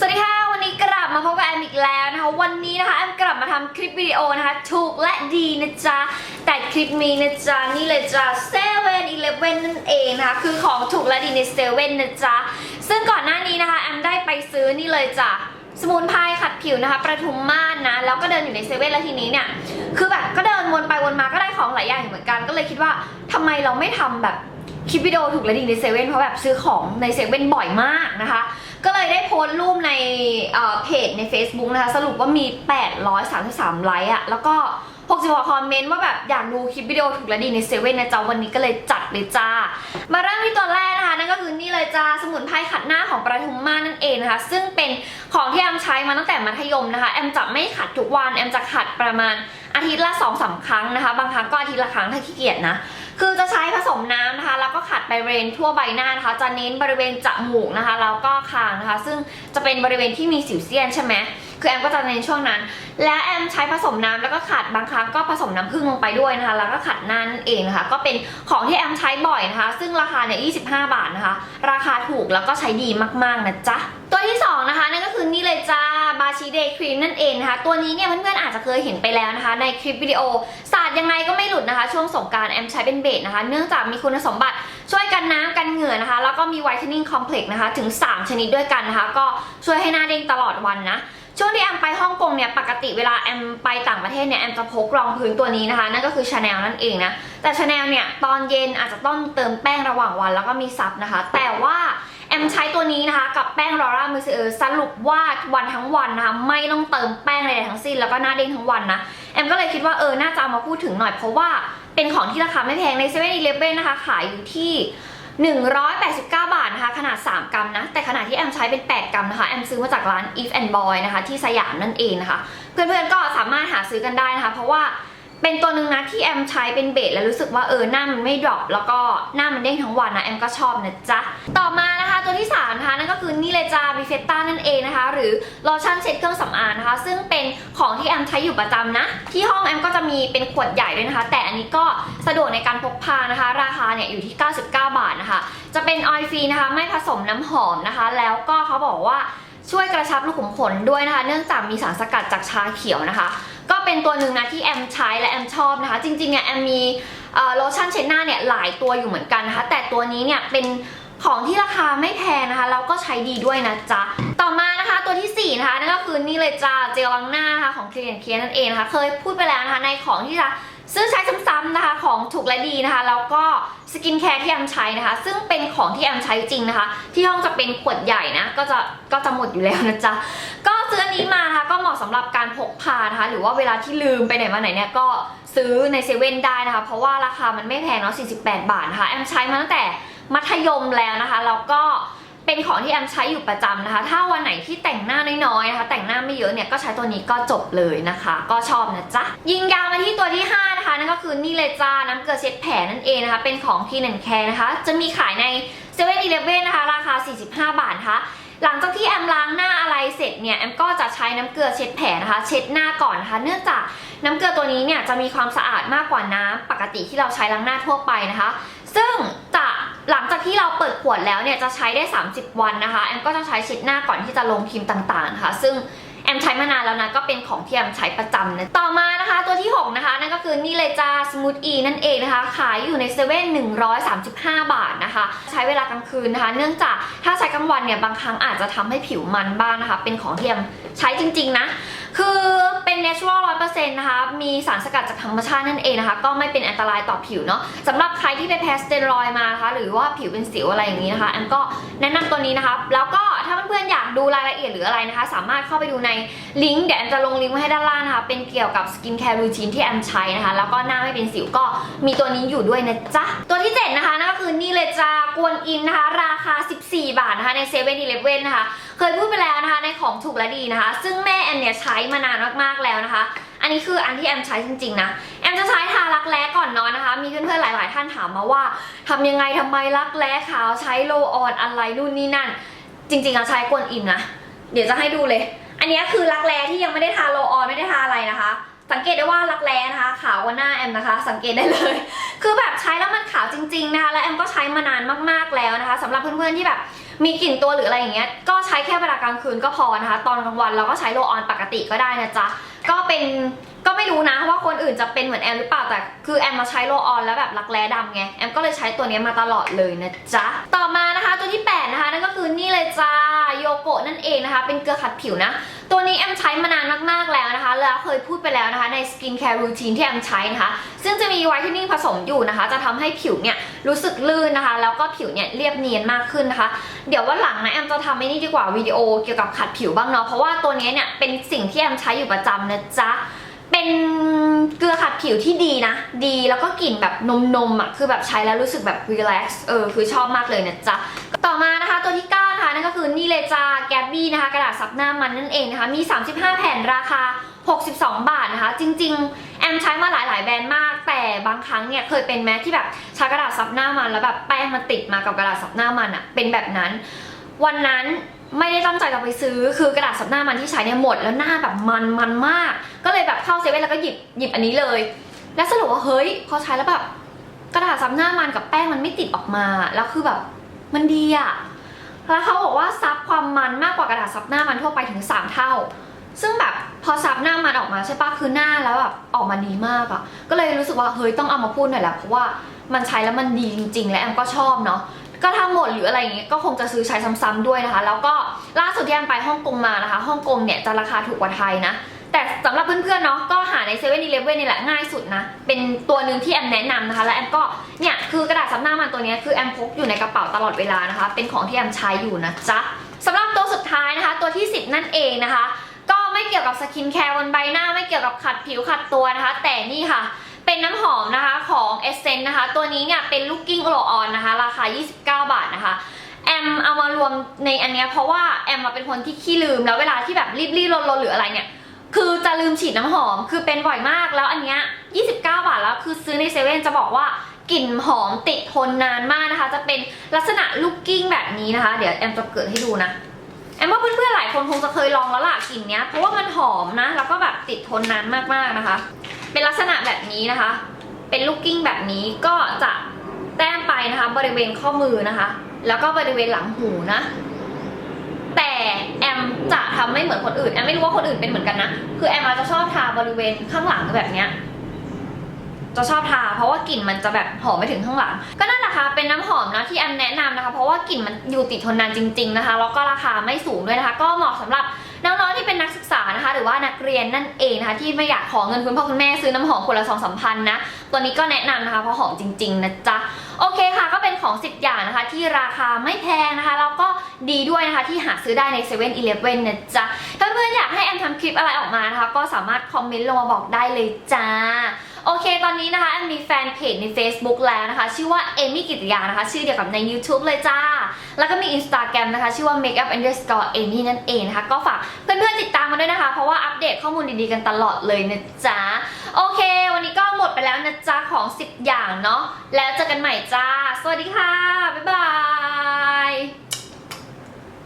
สวัสดีค่ะ วันนี้กลับมาพบกับแอมอีกแล้วนะคะ วันนี้นะคะแอมกลับมาทำคลิปวิดีโอนะคะ ถูกและดีนะจ๊ะ แต่คลิปนี้นะจ๊ะ นี่เลยจ้ะเซเว่นอีเลฟเว่นนั่นเองนะคะ คือของถูกและดีในเซเว่นนะจ๊ะ ซึ่งก่อนหน้านี้นะคะแอมได้ไปซื้อนี่เลยจ้ะสมุนไพรขัดผิวนะคะประทุมม่านนะ แล้วก็เดินอยู่ในเซเว่นแล้วทีนี้เนี่ย คือแบบก็เดินวนไปวนมาก็ได้ของหลายอย่างเหมือนกัน ก็เลยคิดว่าทำไมเราไม่ทำแบบ คลิปวิดีโอถูกและดีในเซเว่นเพราะแบบซื้อของในเซเว่นบ่อยมากนะคะ ก็เลยได้โพสต์รูปในเพจใน Facebook นะคะ สรุปว่ามี 833 ไลค์อะแล้วก็66คอมเมนต์ว่าแบบอยากดูคลิปวิดีโอถูกและดีในเซเว่นนะจ๊ะวันนี้ก็เลยจัดเลยจ้า มาเริ่มที่ตัวแรกนะคะนั่นก็คือนี่เลยจ้าสมุนไพรขัดหน้าของประทุมมานั่นเองนะคะ ซึ่งเป็นของที่แอมใช้มาตั้งแต่มัธยมนะคะ แอมจะไม่ขัดทุกวันแอมจะขัดประมาณอาทิตย์ละ2องสาครั้งนะคะ บางครั้งก็อาทิตย์ละครั้งถ้าขี้เกียจนะ คือจะใช้ผสมน้ำนะคะ แล้วก็ขัดไปบริเวณทั่วใบหน้านะคะ จะเน้นบริเวณจมูกนะคะ แล้วก็คางนะคะ ซึ่งจะเป็นบริเวณที่มีสิวเซียนใช่ไหมคือแอมก็จะเน้นช่วงนั้น และแอมใช้ผสมน้ำแล้วก็ขัดบางครั้งก็ผสมน้ำผึ้งลงไปด้วยนะคะ แล้วก็ขัดนั่นเองนะคะ ก็เป็นของที่แอมใช้บ่อยนะคะ ซึ่งราคาเนี่ย25 บาทนะคะ ราคาถูกแล้วก็ใช้ดีมากๆนะจ๊ะ ตัวที่สองนะคะนั่นก็คือนี่เลยจ้า บาชิเดย์ครีมนั่นเองนะคะ ตัวนี้เนี่ยเพื่อนๆอาจจะเคยเห็นไปแล้วนะคะ ในคลิปวิดีโอสาดยังไงก็ไม่หลุดนะคะ ช่วงสงการแอมใช้เป็นเบสนะคะ เนื่องจากมีคุณสมบัติช่วยกันน้ำกันเหงื่อนะคะ แล้วก็มีไวท์เทนนิ่งคอมเพล็กซ์นะคะถึง 3 ชนิดด้วยกันนะคะ ก็ช่วยให้หน้าเด้งตลอดวันนะช่วงที่แอมไปฮ่องกงเนี่ยปกติเวลาแอมไปต่างประเทศเนี่ยแอมจะพกรองพื้นตัวนี้นะคะ นั่นก็คือชาแนลนั่นเองนะแต่ชาแนลเนี่ยตอนเย็นอาจจะต้องเติมแป้งระหว่างวันแล้วก็มีซับนะคะ แต่ว่า มใช้ตัวนี้นะคะ กับแป้งลอร่ามือเออสรุปว่าวันทั้งวันนะคะ ไม่ต้องเติมแป้งอะไรทั้งสิ้นแล้วก็หน้าเด้งทั้งวันนะ แอมก็เลยคิดว่าเออ น่าจะามาพูดถึงหน่อยเพราะว่าเป็นของที่ราคาไม่แพงในเซเว่นอีเลฟเว่นนะคะ ขายอยู่ที่ 189 บาทนะคะ ขนาด 3 กรัมนะ แต่ขนาดที่แอมใช้เป็น 8 กรัมนะคะ แอมซื้อมาจากร้าน If and Boy นะคะ ที่สยามนั่นเองนะคะ เพื่อนๆก็สามารถหาซื้อกันได้นะคะ เพราะว่าเป็นตัวหนึ่งนะที่แอมใช้เป็นเบสแล้วรู้สึกว่าเออหน้ามันไม่ดรอปแล้วก็หน้ามันเด้งทั้งวันนะแอมก็ชอบนะจ๊ะ ต่อมา ตัวที่3นะคะนั่นก็คือนี่เลยจ้าบิเฟตต้านั่นเองนะคะ หรือโลชั่นเช็ดเครื่องสำอางนะคะ ซึ่งเป็นของที่แอมใช้อยู่ประจำนะ ที่ห้องแอมก็จะมีเป็นขวดใหญ่ด้วยนะคะ แต่อันนี้ก็สะดวกในการพกพานะคะ ราคาเนี่ยอยู่ที่ 99 บาทนะคะ จะเป็นออยล์ฟรีนะคะ ไม่ผสมน้ำหอมนะคะ แล้วก็เขาบอกว่าช่วยกระชับลูกขุมขนด้วยนะคะ เนื่องจากมีสารสกัดจากชาเขียวนะคะ ก็เป็นตัวหนึ่งนะที่แอมใช้และแอมชอบนะคะ จริงๆเนี่ยแอมมีโลชั่นเช็ดหน้าเนี่ยหลายตัวอยู่เหมือนกันนะคะ แต่ตัวนี้เนี่ยเป็น ของที่ราคาไม่แพงนะคะแล้วก็ใช้ดีด้วยนะจ๊ะ ต่อมานะคะตัวที่สี่นะคะนั่นก็คือนี่เลยจ้าเจลล้างหน้านะคะของ Clean Care นั่นเองนะคะ เคยพูดไปแล้วนะคะในของที่จะซื้อใช้ซ้ำๆนะคะของถูกและดีนะคะแล้วก็สกินแคร์ที่แอมใช้นะคะ ซึ่งเป็นของที่แอมใช้จริงนะคะ ที่ห้องจะเป็นขวดใหญ่นะก็จะก็จะหมดอยู่แล้วนะจ๊ะก็ซื้ออันนี้มานะคะก็เหมาะสำหรับการพกพานะคะ หรือว่าเวลาที่ลืมไปไหนมาไหนเนี่ยก็ซื้อในเซเว่นได้นะคะ เพราะว่าราคามันไม่แพงเนาะ48 บาทนะคะแอมใช้มาตั้งแต่ มัธยมแล้วนะคะแล้วก็เป็นของที่แอมใช้อยู่ประจำนะคะ ถ้าวันไหนที่แต่งหน้าน้อยๆนะคะ แต่งหน้าไม่เยอะเนี่ยก็ใช้ตัวนี้ก็จบเลยนะคะ ก็ชอบนะจ๊ะ ยิงยาวมาที่ตัวที่ห้านะคะ นั่นก็คือนี่เลยจ้า น้ำเกลือเช็ดแผลนั่นเองนะคะ เป็นของ Clean and Care นะคะ จะมีขายใน7 e เ e ่ e อนนะคะ ราคา 45 บาทนะคะหลังจากที่แอมล้างหน้าอะไรเสร็จเนี่ยแอมก็จะใช้น้ำเกลือเช็ดแผลนะคะ เช็ดหน้าก่อนนะคะเนื่องจากน้ำเกลือตัวนี้เนี่ยจะมีความสะอาดมากกว่าน้ำปกติที่เราใช้ล้างหน้าทั่วไปนะคะ ซึ่งจะ หลังจากที่เราเปิดขวดแล้วเนี่ยจะใช้ได้ 30 วันนะคะ แอมก็จะใช้ช็ดหน้าก่อนที่จะลงครีมต่างๆนะคะซึ่งแอมใช้มานานแล้วนะก็เป็นของที่แอมใช้ประจำนะต่อมานะคะ ตัวที่หกนะคะ นั่นก็คือนี่เลยจ้าสมูทอีนั่นเองนะคะ ขายอยู่ในเซเว่น135บาทนะคะ ใช้เวลากลางคืนนะคะ เนื่องจากถ้าใช้กลางวันเนี่ยบางครั้งอาจจะทำให้ผิวมันบ้างนะคะ เป็นของที่แอมใช้จริง ๆ นะ คือเป็น natural 100%นะคะ มีสารสกัดจากธรรมชาตินั่นเองนะคะ ก็ไม่เป็นอันตรายต่อผิวเนาะสำหรับใครที่ไปแพ้สเตียรอยด์มานะคะ หรือว่าผิวเป็นสิวอะไรอย่างนี้นะคะ แอมก็แนะนำตัวนี้นะคะ แล้วก็ ถ้าเพื่อนๆอยากดูรายละเอียดหรืออะไรนะคะ สามารถเข้าไปดูในลิงก์เดี๋ยวแอมจะลงลิงก์ไว้ให้ด้านล่างนะคะ เป็นเกี่ยวกับสกินแคร์รูทีนที่แอมใช้นะคะ แล้วก็หน้าไม่เป็นสิวก็มีตัวนี้อยู่ด้วยนะจ๊ะ ตัวที่ 7 นะคะนั่นก็คือนี่เลยจ้ากวนอินนะคะ ราคา 14 บาทนะคะในเซเว่นอีเลฟเว่นนะคะ เคยพูดไปแล้วนะคะในของถูกและดีนะคะ ซึ่งแม่แอมเนี่ยใช้มานานมากๆแล้วนะคะอันนี้คืออันที่แอมใช้จริงๆนะแอมจะใช้ทารักแร้ก่อนนอนนะคะ มีเพื่อนๆหลาย ๆ ท่านถามมาว่าทำยังไงทำไมรักแร้ขาวใช้โลออนอะไรนู่นนี่นั่น จริงๆอะใช้กวนอิมนะ เดี๋ยวจะให้ดูเลย อันนี้คือรักแร้ที่ยังไม่ได้ทาโลออนไม่ได้ทาอะไรนะคะ สังเกตได้ว่ารักแร้นะคะขาวกว่าหน้าแอมนะคะ สังเกตได้เลย คือแบบใช้แล้วมันขาวจริงๆนะคะและแอมก็ใช้มานานมากๆแล้วนะคะสำหรับเพื่อนๆที่แบบมีกลิ่นตัวหรืออะไรอย่างเงี้ย ก็ใช้แค่เวลากลางคืนก็พอนะคะ ตอนกลางวันเราก็ใช้โรลออนปกติก็ได้นะจ๊ะ ก็เป็นก็ไม่รู้นะว่าคนอื่นจะเป็นเหมือนแอมหรือเปล่าแต่คือแอมมาใช้โรลออนแล้วแบบรักแร้ดำไงแอมก็เลยใช้ตัวนี้มาตลอดเลยนะจ๊ะต่อมานะคะตัวที่แปดนะคะ นั่นก็คือนี่เลยจ้าโยโกะนั่นเองนะคะ เป็นเกลือขัดผิวนะ ตัวนี้แอมใช้มานาน แล้วเคยพูดไปแล้วนะคะในสกินแคร์รูทีนที่แอมใช้นะคะ ซึ่งจะมีไวท์เทนนิ่งผสมอยู่นะคะ จะทำให้ผิวเนี่ยรู้สึกลื่นนะคะ แล้วก็ผิวเนี่ยเรียบเนียนมากขึ้นนะคะ เดี๋ยววันหลังนะแอมจะทำไอ้นี่ดีกว่าวิดีโอเกี่ยวกับขัดผิวบ้างเนาะเพราะว่าตัวนี้เนี่ยเป็นสิ่งที่แอมใช้อยู่ประจำนะจ๊ะเป็นเกลือขัดผิวที่ดีนะ ดีแล้วก็กลิ่นแบบนมนมอะ คือแบบใช้แล้วรู้สึกแบบรีแลกซ์เออ คือชอบมากเลยนะจ๊ะ ต่อมานะคะตัวที่ 9 นะคะนั่นก็คือนี่เลยจ้าแกบบี้นะคะ กระดาษซับหน้ามันนั่นเองนะคะ มี 35 แผ่นราคา 62 บาทนะคะ จริง ๆ แอมใช้มาหลาย ๆ แบรนด์มาก แต่บางครั้งเนี่ยเคยเป็นแม้ที่แบบใช้กระดาษซับหน้ามันแล้วแบบแป้งมันติดมากับกระดาษซับหน้ามันอะเป็นแบบนั้น วันนั้นไม่ได้ตั้งใจจะไปซื้อคือกระดาษซับหน้ามันที่ใช้เนี่ยหมดแล้วหน้าแบบมันมันมาก ก็เลยแบบเข้าเซเว่นแล้วก็หยิบหยิบอันนี้เลย แล้วสรุปว่าเฮ้ยพอใช้แล้วแบบกระดาษซับหน้ามันกับแป้งมันไม่ติดออกมาแล้วคือแบบมันดีอะแล้วเขาบอกว่าซับความมันมากกว่ากระดาษซับหน้ามันทั่วไปถึง 3 เท่า ซึ่งแบบพอซับหน้ามันออกมาใช่ปะคือหน้าแล้วแบบออกมาดีมากอะก็เลยรู้สึกว่าเฮ้ยต้องเอามาพูดหน่อยแหละเพราะว่ามันใช้แล้วมันดีจริง ๆ และแอมก็ชอบเนาะก็ถ้าหมดหรืออะไรอย่างเงี้ยก็คงจะซื้อใช้ซ้ำๆด้วยนะคะ แล้วก็ล่าสุดที่แอมไปฮ่องกงมานะคะฮ่องกงเนี่ยจะราคาถูกกว่าไทยนะแต่สำหรับเพื่อนๆเนาะก็หาในเซเว่นอีเลฟเว่นนี่แหละง่ายสุดนะ เป็นตัวหนึ่งที่แอมแนะนำนะคะ และแอมก็เนี่ยคือกระดาษซับหน้ามันตัวนี้คือแอมพกอยู่ในกระเป๋าตลอดเวลานะคะ เป็นของที่แอมใช้อยู่นะจ๊ะสำหรับตัวสุดท้ายนะคะ ตัวที่ 10 นั่นเองนะคะ เกี่ยวกับสกินแคร์บนใบหน้า ไม่เกี่ยวกับขัดผิวขัดตัวนะคะ แต่นี่ค่ะเป็นน้ำหอมนะคะของ e s s e n c e นะคะ ตัวนี้เนี่ยเป็น Looking Roll On นะคะ ราคา 29 บาทนะคะแอมเอามารวมในอันเนี้ยเพราะว่าแอมมาเป็นคนที่ขี้ลืมแล้วเวลาที่แบบรีบๆลนๆหรืออะไรเนี่ยคือจะลืมฉีดน้ำหอมคือเป็นบ่อยมากแล้วอันเนี้ย29 บาทแล้วคือซื้อในเซเว่นจะบอกว่ากลิ่นหอมติดทนนานมากนะคะ จะเป็นลักษณะลูกกิ้งแบบนี้นะคะ เดี๋ยวแอมจะเกิดให้ดูนะ แอมว่าเพื่อนๆหลายคนคงจะเคยลองแล้วล่ะกลิ่นเนี้ยเพราะว่ามันหอมนะ แล้วก็แบบติดทนนานมากๆนะคะ เป็นลักษณะแบบนี้นะคะ เป็นลูกกิ้งแบบนี้ก็จะแต้มไปนะคะ บริเวณข้อมือนะคะ แล้วก็บริเวณหลังหูนะ แต่แอมจะทำไม่เหมือนคนอื่นแอมไม่รู้ว่าคนอื่นเป็นเหมือนกันนะคือแอมอาจจะชอบทาบริเวณข้างหลังแบบเนี้ยจะชอบทาเพราะว่ากลิ่นมันจะแบบหอมไปถึงข้างหลังก็นั่ นะคะเป็นน้ำหอมนะที่แอมแนะนำนะคะ เพราะว่ากลิ่นมันอยู่ติดทนนานจริง ๆนะคะแล้วก็ราคาไม่สูงด้วยนะคะ ก็เหมาะสำหรับน้องๆที่เป็นนักศึกษานะคะ หรือว่านักเรียนนั่นเองนะคะ ที่ไม่อยากขอเงินคุณพ่อคุณแม่ซื้อน้ำหอมคนละสองสามพันนะตัวนี้ก็แนะนำนะคะเพราะหอมจริงๆนะจ๊ะโอเคค่ะก็เป็นของ 10 อย่างนะคะ ที่ราคาไม่แพงนะคะแล้วก็ดีด้วยนะคะที่หาซื้อได้ใน7 e เ e ่ e อเลนะจ๊ะถ้าเพื่อนๆอยากให้แอมทำคลิปอะไรออกมานะคะ ก็สามารถคอมเมนต์ลงมาบอกได้เลยจ้า โอเค ตอนนี้นะคะแอมมีแฟนเพจใน Facebook แล้วนะคะ ชื่อว่าเอมี่กิตยานะคะ ชื่อเดียวกับใน YouTube เลยจ้า แล้วก็มี Instagram นะคะ ชื่อว่า makeup underscore amy นั่นเองนะคะ ก็ฝากเพื่อนๆติดตามมาด้วยนะคะ เพราะว่าอัปเดตข้อมูลดีๆกันตลอดเลยนะจ๊ะ โอเค วันนี้ก็หมดไปแล้วนะจ๊ะ ของ 10 อย่างเนาะ แล้วเจอกันใหม่จ้า สวัสดีค่ะ บ๊ายบาย